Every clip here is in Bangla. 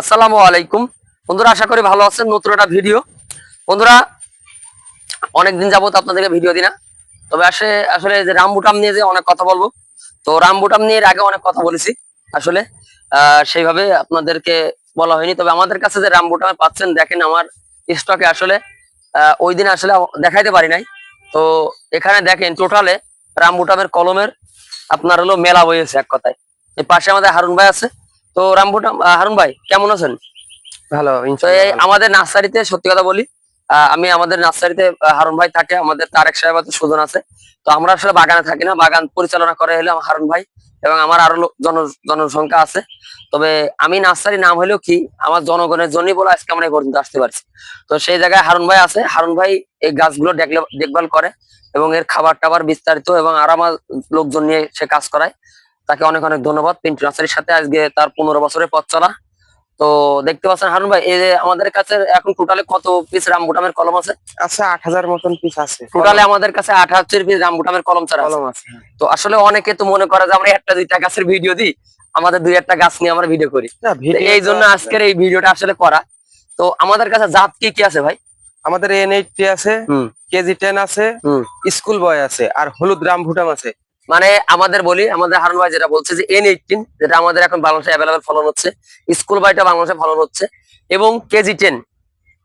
আসসালামু আলাইকুম। বন্ধুরা, আশা করি ভালো আছেন। নতুন একটা ভিডিও। বন্ধুরা, অনেকদিন যাবত আপনাদেরকে ভিডিও দিই না। তবে আসে আসলে যে রামবুটাম নিয়ে যে অনেক কথা বলব। তো রামবুটাম নিয়ে আগে অনেক কথা বলেছি, আসলে। সেইভাবে আপনাদেরকে বলা হয়নি। তবে আমাদের কাছে যে রামবুটামে পাচ্ছেন, দেখেন আমার স্টকে আসলে ওই দিন আসলে দেখাইতে পারি নাই। তো এখানে দেখেন টোটালে রামবুটামের কলমের আপনার হলো মেলা বইয়েছে এক কথায়। এই পাশে আমাদের হারুন ভাই আছে। তো রামবুটাম হারুন ভাই কেমন আছেন? ভালো এই আমাদের নার্সারিতে সত্যি কথা বলি আমি আমাদের নার্সারিতে হারুন ভাই থাকে আমাদের তারেক সাহেব আছে সুজন আছে। তো আমরা আসলে বাগানে থাকি না বাগান পরিচালনা করে হলে হারুন ভাই এবং আমার আরও জন জনসংখ্যা আছে। তবে আমি নার্সারি নাম হলেও কি আমার জনগণের জন্যই বলে আজকে আমরা এই পর্যন্ত আসতে পারছি। তো সেই জায়গায় হারুন ভাই আছে হারুন ভাই এই গাছগুলো দেখলে- দেখভাল করে এবং এর খাবার টাবার বিস্তারিত এবং আর আমার লোকজন নিয়ে সে কাজ করায়। তাকে অনেক অনেক ধন্যবাদ পিন্টু নার্সারির সাথে। আজকে তার পনেরো বছরের পথ চলা। তো দেখতে পাচ্ছেন হারুন ভাই এই যে আমাদের কাছে এখন টোটালে কত পিস রামবুটামের কলম আছে? আচ্ছা আট হাজার মতন পিস আছে। টোটালে আমাদের কাছে আট হাজার পিস রামবুটামের কলম আছে। কলম আছে হ্যাঁ। তো আসলে অনেকে তো মনে করে যে আমরা একটা দুইটা গাছের ভিডিও দিই আমাদের দুই একটা গাছ নিয়ে আমরা ভিডিও করি। এই জন্য আজকের এই ভিডিওটা আসলে করা। তো আমাদের কাছে জাত কি কি আছে ভাই? আমাদের এন এইটটি আছে কেজি টেন আছে স্কুল বয় আছে আর হলুদ রাম ভুটাম আছে। মানে আমাদের বলি আমাদের হারুন ভাই যেটা বলছে যে এন এইটিন যেটা আমাদের এখন বাংলাদেশে অ্যাভেলেবেল ফলন হচ্ছে স্কুল বাইটা বাংলাদেশে ফলন হচ্ছে এবং কেজি টেন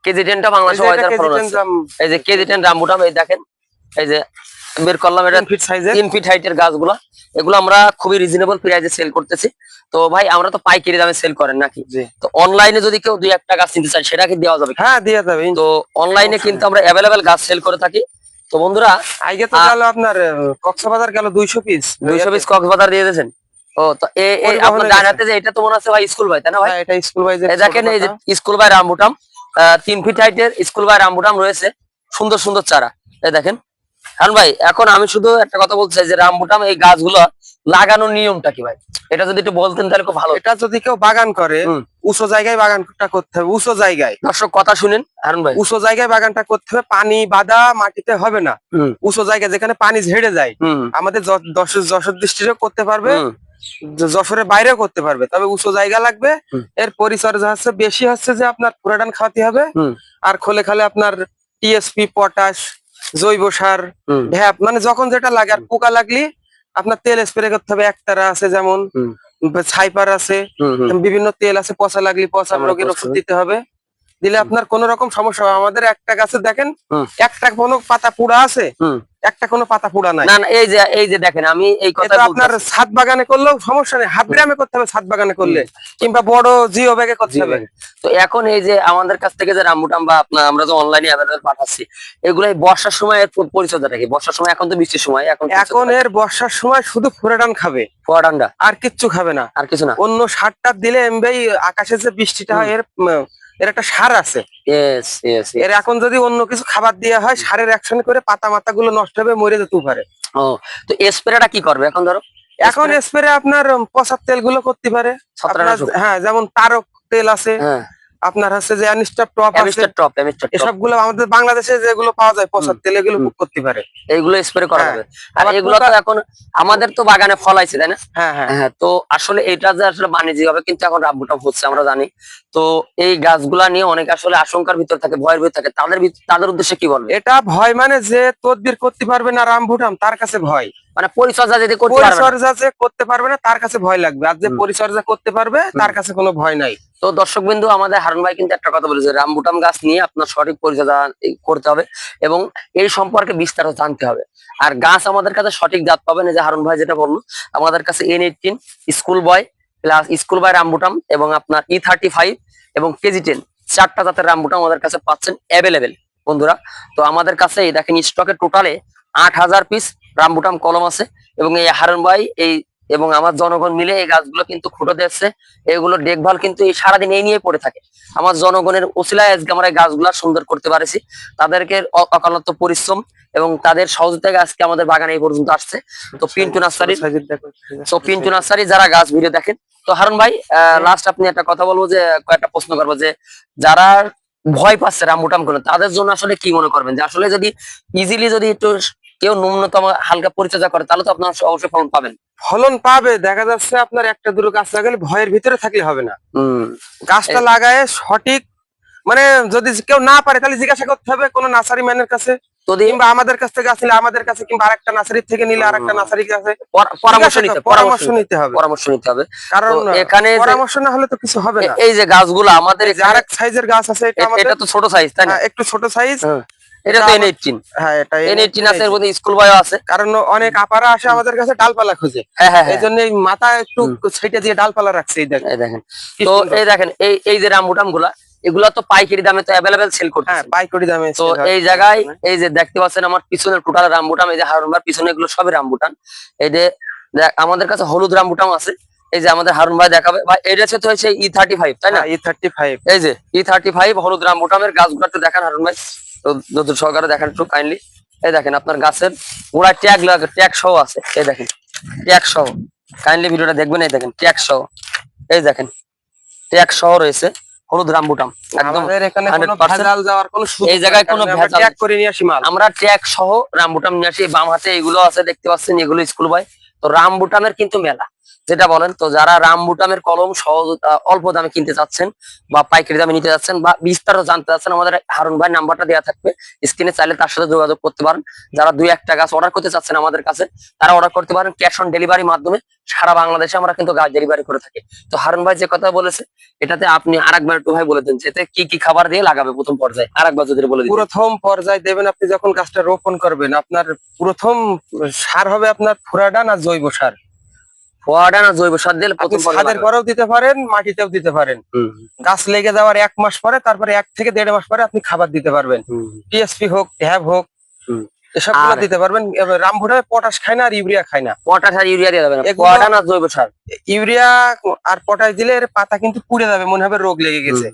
কেজি টেনটা বাংলাদেশে ফলন হচ্ছে। এই যে কেজি টেন রামবুটাম এই দেখেন এই যে বের করলাম এটা তিন ফিট সাইজের তিন ফিট হাইটের গাছগুলো এগুলো আমরা খুবই রিজনেবল প্রাইসে সেল করতেছি। তো ভাই আমরা তো পাইকারি দামে সেল করেন নাকি? তো অনলাইনে যদি কেউ দুই একটা গাছ নিতে চায় সেটা কি দেওয়া যাবে? হ্যাঁ দেওয়া যাবে। তো অনলাইনে কিন্তু আমরা অ্যাভেলেবেল গাছ সেল করে থাকি। তো বন্ধুরা আগে তো গেল আপনার কক্সবাজার গেল দুইশো পিস দুইশো পিস কক্সবাজার দিয়ে দিয়েছেন। ও তো এ- এই আপনার। ডান হাতে যে এটা তো মনে আছে ভাই স্কুল ভাই তাই না ভাই? হ্যাঁ এটা স্কুল ভাই দেখেন এই যে স্কুল ভাই রামবুটাম আহ, তিন ফিট হাইটের স্কুল ভাই রামবুটাম রয়েছে। সুন্দর সুন্দর চারা। এই দেখেন। হ্যাঁ ভাই এখন আমি শুধু একটা কথা বলতে চাই যে রামবুটাম এই গাছগুলো লাগানোর নিয়মটা কি ভাই? এটা যদি একটু বলতেন তাহলে খুব ভালো এটা যদি কেউ বাগান করে উঁচু জায়গায় বাগানটা করতে হবে উঁচু জায়গায়। দর্শক কথা শুনেন হারুন ভাই। উঁচু জায়গায় বাগানটা করতে হবে পানি বাদা মাটিতে হবে না। উঁচু জায়গায় যেখানে পানি ঝেড়ে যায় আমাদের যশোর দৃষ্টিরও করতে পারবে যশোরের বাইরেও করতে পারবে। তবে উঁচু জায়গা লাগবে। এর পরিচর্যা হচ্ছে বেশি হচ্ছে যে আপনার পুরাটান খাওয়াতে হবে। আর খোলে খালে আপনার টিএসপি পটাশ জৈব সার ভ্যাপ মানে যখন যেটা লাগে আর পোকা লাগলে আপনার তেল স্প্রে করতে হবে একতারা আছে যেমন ছাইপার আছে। বিভিন্ন তেল আছে পচা লাগলে পচা রোগের ওষুধ দিতে হবে। দিলে আপনার কোন রকম সমস্যা হবে আমাদের একটা গাছে দেখেন একটা কোনো পাতা পুরা আছে। একটা কোনো পাতা পুড়া নাই। না না এই যে এই যে দেখেন আমি এই কথা আপনার ছাদ বাগানে করলেও সমস্যা নেই হাফ গ্রামে করতে হবে ছাদ বাগানে করলে। কিংবা বড় জিও ব্যাগে করতে হবে। তো এখন এই যে আমাদের কাছ থেকে যে রামবুটাম বা আপনার আমরা যে অনলাইনে অ্যাভেলেবল পাঠাচ্ছি এগুলো বর্ষার সময় এর প- পরিচর্যাটা কি বর্ষার সময় এখন তো বৃষ্টির সময় এখন এখন এর বর্ষার সময় শুধু ফুরাটান খাবে। ফোয়ারান্ডা আর কিচ্ছু খাবে না। আর কিছু না। অন্য সারটা দিলে এমনি আকাশে যে বৃষ্টিটা হয় এর এর একটা সার আছে। এর এখন যদি অন্য কিছু খাবার দেওয়া হয় সারের অ্যাকশন করে পাতা মাতা গুলো নষ্ট হবে মরে যেতে পারে। ও তো স্প্রেটা কি করবে এখন ধরো? এখন স্প্রে আপনার পচার তেলগুলো করতে পারে। হ্যাঁ যেমন তারক তেল আছে। হ্যাঁ। আপনার হচ্ছে যে অ্যানিস্টার টপ আছে। অ্যামিস্টার টপ টপ এসব আমাদের বাংলাদেশে যেগুলো পাওয়া যায় পচার তেল এগুলো হুম। করতে পারে। এইগুলো স্প্রে করা হ্যাঁ। হবে আর এগুলো তো এখন আমাদের তো বাগানে ফলাইছে তাই না? হ্যাঁ হ্যাঁ। হ্যাঁ তো আসলে এটা যে আসলে বাণিজ্যিক হবে কিন্তু এখন রাবুটাম হচ্ছে আমরা জানি। তো এই গাছগুলা নিয়ে অনেক আসলে আশঙ্কার ভিতর থাকে ভয়ের ভিতর থাকে। তাদের তাদের উদ্দেশ্যে কি বলবে? এটা ভয় মানে যে তদবির করতে পারবে না রামভুটাম তার কাছে ভয়। মানে পরিচর্যা যদি করতে পারবে পরিচর্যা যে করতে পারবে না তার কাছে ভয় লাগবে। আর যে পরিচর্যা করতে পারবে তার কাছে কোনো ভয় নাই। তো দর্শক বিন্দু আমাদের হারুন ভাই কিন্তু একটা কথা বলেছে রামবুটাম গাছ নিয়ে আপনার সঠিক পরিচর্যা করতে হবে এবং এই সম্পর্কে বিস্তারিত জানতে হবে। আর গাছ আমাদের কাছে সঠিক জাত পাবেন যে হারুন ভাই যেটা বলল আমাদের কাছে N eighteen school boy plus school boy rambutan এবং আপনার ই থার্টি ফাইভ এবং কেজি টেন চারটা জাতের রামবুটাম আমাদের কাছে পাচ্ছেন অ্যাভেলেবেল বন্ধুরা। তো আমাদের কাছে দেখেন স্টকে টোটালে আট হাজার পিস রামবুটাম কলম আছে এবং এই হারুন ভাই এই এবং আমার জনগণ মিলে এই গাছগুলো কিন্তু খুঁটো দিচ্ছে এগুলো দেখভাল কিন্তু এই সারাদিন এই নিয়ে পড়ে থাকে। আমার জনগণের ওসিলায় আজকে আমরা এই গাছগুলা সুন্দর করতে পারেছি। তাদেরকে অকালত্ব পরিশ্রম এবং তাদের সহযোগিতায় আজকে আমাদের বাগানে এই পর্যন্ত আসছে। তো পিন্টু নার্সারি তো পিন্টু নার্সারি যারা গাছ ভিডিও দেখেন তো হারুন ভাই লাস্ট আপনি একটা কথা বলব যে কয়েকটা প্রশ্ন করব যে যারা ভয় পাচ্ছে রামবুটাম করে তাদের জন্য আসলে কি মনে করবেন? যে আসলে যদি ইজিলি যদি একটু কেউ ন্যূনতম হালকা পরিচর্যা করে তাহলে তো আপনার অবশ্যই ফলন পাবেন। ফলন পাবে দেখা যাচ্ছে আপনার একটা দুটো গাছ লাগালে ভয়ের ভিতরে থাকলে হবে না। গাছটা লাগায় সঠিক মানে যদি কেউ না পারে তাহলে জিজ্ঞাসা করতে হবে কোনো নার্সারি ম্যানের কাছে কিংবা আমাদের কাছ থেকে নিলে আমাদের কাছে কিংবা আরেকটা নার্সারি থেকে নিলে আরেকটা। নার্সারি কাছে। পরামর্শ নিতে পরামর্শ নিতে হবে। পরামর্শ নিতে হবে। কারণ এখানে পরামর্শ না হলে তো কিছু হবে না। এই যে গাছগুলো আমাদের আরেক সাইজের গাছ আছে এটা তো ছোট সাইজ তাই না? হ্যাঁ, একটু ছোট সাইজ। এটা তো এন এইটিন হ্যাঁ এটা এন এইটিন আছে এর এই- মধ্যে স্কুল বয় আছে। কারণ অনেক আপারা আসে আমাদের কাছে ডালপালা খুঁজে। হ্যাঁ হ্যাঁ এই জন্য মাথা একটু দিয়ে ডালপালা রাখছে এই দেখেন। তো এই দেখেন এই এই যে রামবুটামগুলা এগুলা তো পাইকারি দামে তো অ্যাভেলেবেল সেল করতে হ্যাঁ পাইকারি দামে তো এই জায়গায় এই যে দেখতে পাচ্ছেন আমার পিছনে টোটাল রামবুটাম এই যে হারুনবার পিছনে এগুলো সবই রামবুটান এই যে দেখ- আমাদের কাছে হলুদ রামবুটাম আছে। এই যে আমাদের হারুন ভাই দেখাবে। ভাই এটা হচ্ছে তো হচ্ছে ই থার্টি ফাইভ তাই না? ই থার্টি ফাইভ এই যে ই থার্টি ফাইভ হলুদ রামবুটামের গাছগুলো একটু দেখান হারুন ভাই তো নতুন সহকারে দেখেন একটু কাইন্ডলি এই দেখেন আপনার গাছের গোড়ায় ট্যাগ লাগে ট্যাগ সহ আছে। এই দেখেন ট্যাগ সহ। কাইন্ডলি ভিডিওটা দেখবেন এই দেখেন ট্যাগ সহ। এই দেখেন ট্যাগ সহ রয়েছে হলুদ রামবুটাম। একদম আমাদের এখানে কোনো 100% ভেজাল যাওয়ার কোনো এই জায়গায় কোনো কারণ আমরা ভেজাল করে নিয়ে আসি মাল। আমরা ট্যাগ সহ রামবুটাম নিয়ে আসি বাম হাতে এগুলো আছে দেখতে পাচ্ছেন এগুলো স্কুল বয় তো রামবুটামের কিন্তু মেলা। যেটা বলেন, তো যারা রামবুটামের কলম সহজ অল্প দামে কিনতে চাচ্ছেন বা পাইকারি দামে নিতে যাচ্ছেন বা বিস্তারিত জানতে চাচ্ছেন, আমাদের হারুন ভাই নাম্বারটা দেওয়া থাকবে। স্ক্রিনে চাইলে তার সাথে যোগাযোগ করতে পারেন। যারা দুই একটা গাছ অর্ডার করতে চাচ্ছেন আমাদের কাছে, তারা অর্ডার করতে পারেন ক্যাশ অন ডেলিভারির মাধ্যমে। সারা বাংলাদেশে আমরা কিন্তু গাছ ডেলিভারি করে থাকি। তো হারুন ভাই যে কথা বলেছে, এটাতে আপনি আরেকবার একটু ভাই বলে দেন, যে এতে কি কি খাবার দিয়ে লাগাবে প্রথম পর্যায়ে? আরেকবার যদি বলে দিন প্রথম পর্যায়ে দেবেন আপনি যখন গাছটা রোপণ করবেন, আপনার প্রথম সার হবে আপনার ফুরাডান আর জৈব সার। ফোয়ারা না জৈব সার দিলে প্রথম পর্যায়ে পরেও দিতে পারেন মাটিতেও দিতে পারেন। গাছ লেগে যাওয়ার এক মাস পরে তারপরে এক থেকে দেড় মাস পরে আপনি খাবার দিতে পারবেন। টিএসপি হোক হোক এসব দিতে পারবেন। পটাশ খায় না আর ইউরিয়া খায় না। পটাশ আর ইউরিয়া ফোয়ারা না। জৈব সার। ইউরিয়া আর পটাশ দিলে এর পাতা কিন্তু পুড়ে যাবে মনে হবে রোগ লেগে গেছে।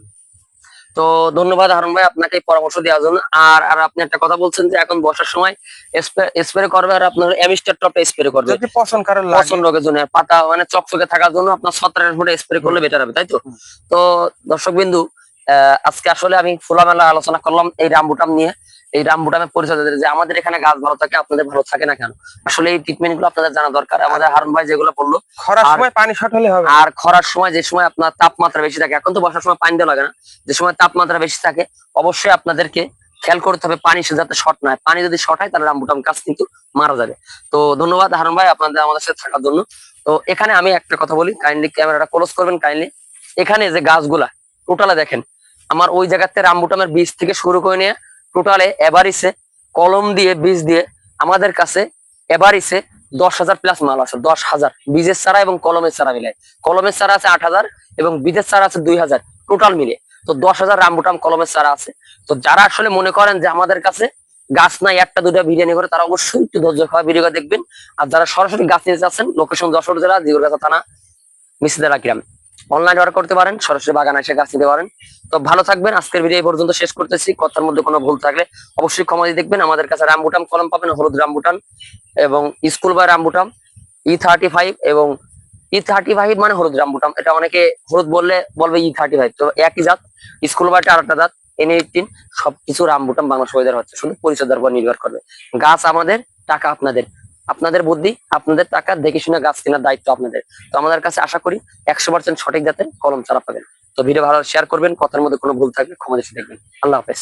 তো ধন্যবাদ হারুন ভাই আপনাকে পরামর্শ দেওয়ার জন্য। আর আর আপনি একটা কথা বলছেন যে এখন বর্ষার সময় স্প্রে করবে আর আপনার এমিস্টার টপটা স্প্রে করবে। যদি পছন্দ কারণ লাগে। পছন্দ রোগের জন্য পাতা মানে চকচকে থাকার জন্য আপনার ছত্রাকের ফুটে স্প্রে করলে বেটার হবে তাই তো? তো দর্শক বিন্দু আহ, আজকে আসলে আমি খোলামেলা আলোচনা করলাম এই রামবুটাম নিয়ে। এই রামবুটামের পরিচয় দিতে যে আমাদের এখানে গাছ ভালো থাকে আপনাদের ভালো থাকে না কেন? আসলে এই ট্রিটমেন্টগুলো আপনাদের জানা দরকার। আমাদের হারুন ভাই যেগুলো বলল খরার সময় পানি শর্ট হলে হবে। আর খরার সময় যে সময় আপনার তাপমাত্রা বেশি থাকে এখন তো বর্ষার সময় পানি দেওয়া লাগে না। যে সময় তাপমাত্রা বেশি থাকে অবশ্যই আপনাদেরকে খেয়াল করতে হবে পানি সে যাতে শর্ট না হয়। পানি যদি শর্ট হয় তাহলে রামবুটাম গাছ কিন্তু মারা যাবে। তো ধন্যবাদ হারুন ভাই আপনাদের আমাদের সাথে থাকার জন্য। তো এখানে আমি একটা কথা বলি কাইন্ডলি ক্যামেরাটা ক্লোজ করবেন কাইন্ডলি এখানে যে গাছগুলা টোটালে দেখেন আমার ওই জায়গাতে রামবুটামের বীজ থেকে শুরু করে নিয়ে টোটালে এভারিসে কলম দিয়ে, বীজ দিয়ে আমাদের কাছে এভারিসে দশ হাজার প্লাস মাল আছে, দশ হাজার। বীজের চারা এবং কলমের চারা মিলে কলমের চারা আছে আট হাজার এবং বীজের চারা আছে দুই হাজার। টোটাল মিলে তো দশ হাজার রামবুটাম কলমের চারা আছে। তো যারা আসলে মনে করেন যে আমাদের কাছে গাছ নাই, একটা দুটা বিরিয়ানি করে, তারা অবশ্যই একটু ধৈর্য খাওয়া ভিডিও দেখবেন। আর যারা সরাসরি গাছ নিতে চাচ্ছেন লোকেশন যশোর জেলা জিগুরগাছা থানা, মিসিদারা গ্রাম। অনলাইন অর্ডার করতে পারেন, সরাসরি বাগান এসে গাছ নিতে পারেন। তো ভালো থাকবেন, আজকের ভিডিও এই পর্যন্ত শেষ করতেছি। কথার মধ্যে কোনো ভুল থাকলে অবশ্যই ক্ষমা দেখবেন। আমাদের কাছে রামবুটাম কলম পাবেন, হলুদ রামবুটান এবং school boy rambutan E thirty five এবং ই থার্টি ফাইভ মানে হলুদ রামবুটাম। এটা অনেকে হলুদ বললে বলবে ই থার্টি ফাইভ তো একই জাত, স্কুল বাইটা আর একটা জাত এন এইটিন সবকিছু রামবুটাম বাংলা সহিদার হচ্ছে। শুধু পরিচর্যার উপর নির্ভর করবে। গাছ আমাদের, টাকা আপনাদের। আপনাদের বুদ্ধি, আপনাদের টাকা দেখে শুনে গাছ কেনার দায়িত্ব আপনাদের। তো আমাদের কাছে আশা করি একশো পার্সেন্ট সঠিক জাতের কলম চারা পাবেন। তো ভিডিও ভালো শেয়ার করবেন, কথার মধ্যে কোনো ভুল থাকলে ক্ষমতা দেখবেন। আল্লাহ হাফেজ।